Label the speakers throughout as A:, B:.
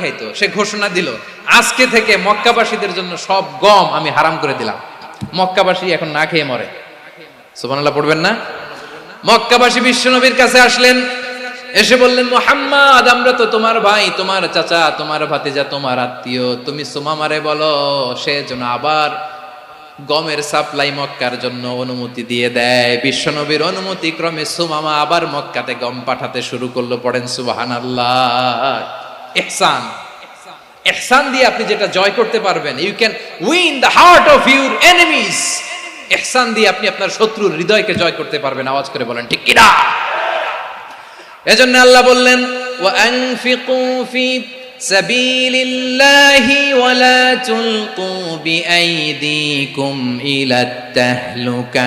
A: খাইতো, সে ঘোষণা দিল, আজকে থেকে মক্কাবাসীদের জন্য সব গম আমি হারাম করে দিলাম। মক্কাবাসী এখন না খেয়ে মরে। সুবহানাল্লাহ, পড়বেন না? মক্কাবাসী বিশ্বনবীর কাছে আসলেন, এসে বললেন, মোহাম্মদ, আমরা তো তোমার ভাই, তোমার চাচা, তোমার ভাতিজা, তোমার আত্মীয়। তুমি সুমামারে বলো, সে যেন আবার গমের সাপ্লাই মক্কার জন্য অনুমতি দিয়ে দেয়। বিশ্বনবীর অনুমতি ক্রমে সুমামা আবার মক্কাতে গম পাঠাতে শুরু করল, পড়েন সুবাহান আল্লাহ এহসান এহসান দিয়ে আপনি যেটা জয় করতে পারবেন you can win the heart of your enemies এহসান দিয়ে আপনি আপনার শত্রুর হৃদয়কে জয় করতে পারবেন, আওয়াজ করে বলেন, ঠিক কিনা? এজন্য আল্লাহ বললেন ওয়ানফিকু ফি সাবিলিল্লাহি ওয়ালা তুলকু বিআইদিকুম ইলাত তাহলুকা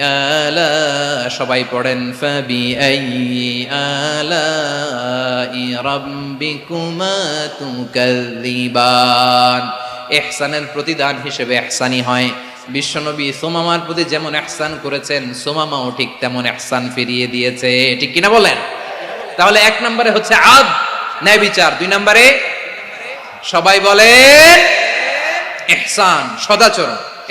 A: আলা সবাই পড়েন ফাবি আলা রাব্বিকুমা তুকাযিবান প্রতিদান হিসেবে এহসানি হয়। বিশ্বনবী সোমামার প্রতি যেমন এহসান করেছেন, সোমামাও ঠিক তেমন এহসান ফিরিয়ে দিয়েছে। ঠিক কিনা বলেন? তাহলে এক নম্বরে হচ্ছে আদ, ন্যায় বিচার। দুই নম্বরে সবাই বলে এহসান, সদাচরণ।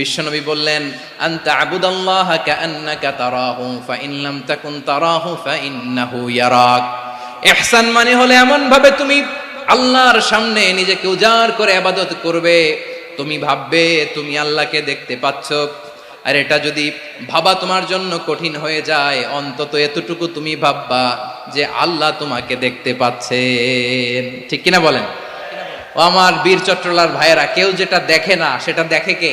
A: বিশ্বনবী বললেন, আনতা আবুদাল্লাহ কাআন্নাকা তারাহু ফাইন লাম তাকুন তারাহু ফাইন্নাহু ইয়ারাক। ইহসান মানে হলো এমন ভাবে তুমি আল্লাহর সামনে নিজেকে উজাড় করে ইবাদত করবে। তুমি ভাববে, তুমি আল্লাহকে দেখতে পাচ্ছ। আর এটা যদি ভাবা তোমার জন্য কঠিন হয়ে যায়, অন্তত এতটুকু তুমি ভাববা যে আল্লাহ তোমাকে দেখতে পাচ্ছেন ঠিক কিনা বলেন? ও আমার বীর চট্টলার ভাইয়েরা, কেউ যেটা দেখে না, সেটা দেখে কে?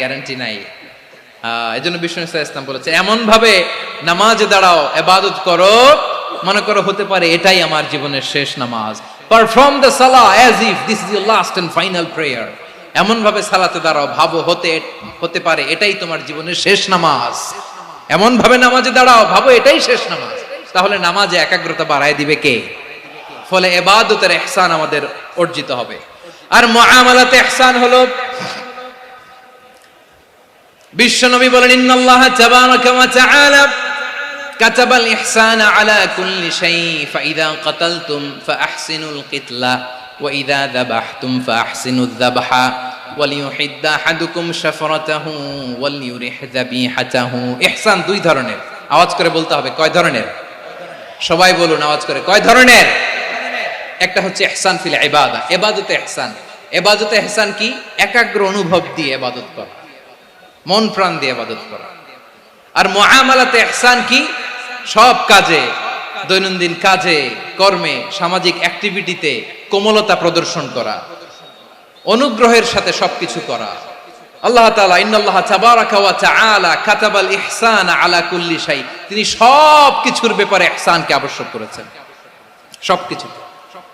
A: গ্যারান্টি নাই। এই জন্য বিষ্ণু ইসলাম বলেছে এমন ভাবে নামাজে দাঁড়াও এবাদত করো, মনে করো হতে পারে এটাই আমার জীবনের শেষ নামাজ। পারফর্ম দ্য সালা as if this is your last and final prayer এমন ভাবে সালাতে দাঁড়াও, ভাবো হতে হতে পারে এটাই তোমার জীবনের শেষ নামাজ। এমন ভাবে নামাজে দাঁড়াও, ভাবো এটাই শেষ নামাজ। তাহলে নামাজে একাগ্রতা বাড়ায় দিবে কে? ফলে এবাদতের এহসান আমাদের অর্জিত হবে। আর মুআমালাতে ইহসান হলো বিশ্বনবী বলেন ইন্নাল্লাহ তাবারাকা ওয়া তাআলা كتب الإحسان على كل شيء فإذا قتلتم فأحسنوا القتلة وإذا ذبحتم فأحسنوا الذبح وليحد أحدكم شفرته وليرح ذبيحته إحسان দুই ধরনের আওয়াজ করে বলতে হবে কয় ধরনের সবাই বলুন আওয়াজ করে কয় ধরনের একটা হচ্ছে ইহসান ফিল ইবাদা ইবাদতে ইহসান ইবাদতে ইহসান কি একাগ্র অনুভব দিয়ে ইবাদত করা মন প্রাণ দিয়ে ইবাদত করা। আর মুআমালাতে ইহসান কি? সব কাজে, দৈনন্দিন কাজে, কর্মে, সামাজিক অ্যাক্টিভিটিতে কোমলতা প্রদর্শন করা, অনুগ্রহের সাথে সবকিছু করা। আল্লাহ তাআলা ইন্নাল্লাহ তাবারাকা কাতাবাল ইহসান আলা কুল্লি শাই তিনি সব কিছুর ব্যাপারে ইহসানকে আবশ্যক করেছেন। সবকিছু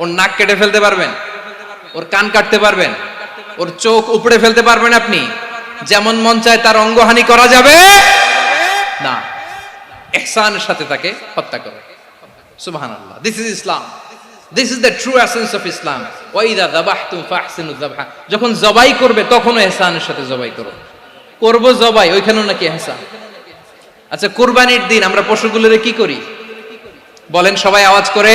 A: ওর নাক কেটে ফেলতে পারবেন, ওর কান কাটতে পারবেন, ওর চোখ উপড়ে ফেলতে পারবেন আপনি। যেমন মন চায় তার অঙ্গহানি করা যাবে, না, এহসানের সাথে তাকে হত্যা করে। সুবহান আল্লাহ this is Islam this is the true essence of Islam ওয়াইদা দাবাহতুম ফাহসিনু যাবহা, যখন জবাই করবে তখনও এহসানের সাথে জবাই করো। করব জবাই, ওইখানেও নাকি এহসান। আচ্ছা কুরবানির দিন আমরা পশুগুলোরে কি করি? বলেন সবাই আওয়াজ করে।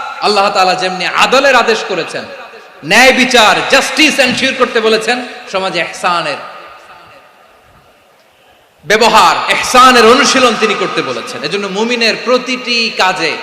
A: আল্লাহ তালা যেমনি আদলের আদেশ করেছেন, ন্যায় বিচার জাস্টিস এনশিওর করতে বলেছেন, সমাজে এহসানের ব্যবহার, এহসানের অনুশীলন তিনি করতে বলেছেন। এজন্য মুমিনের প্রতিটি কাজে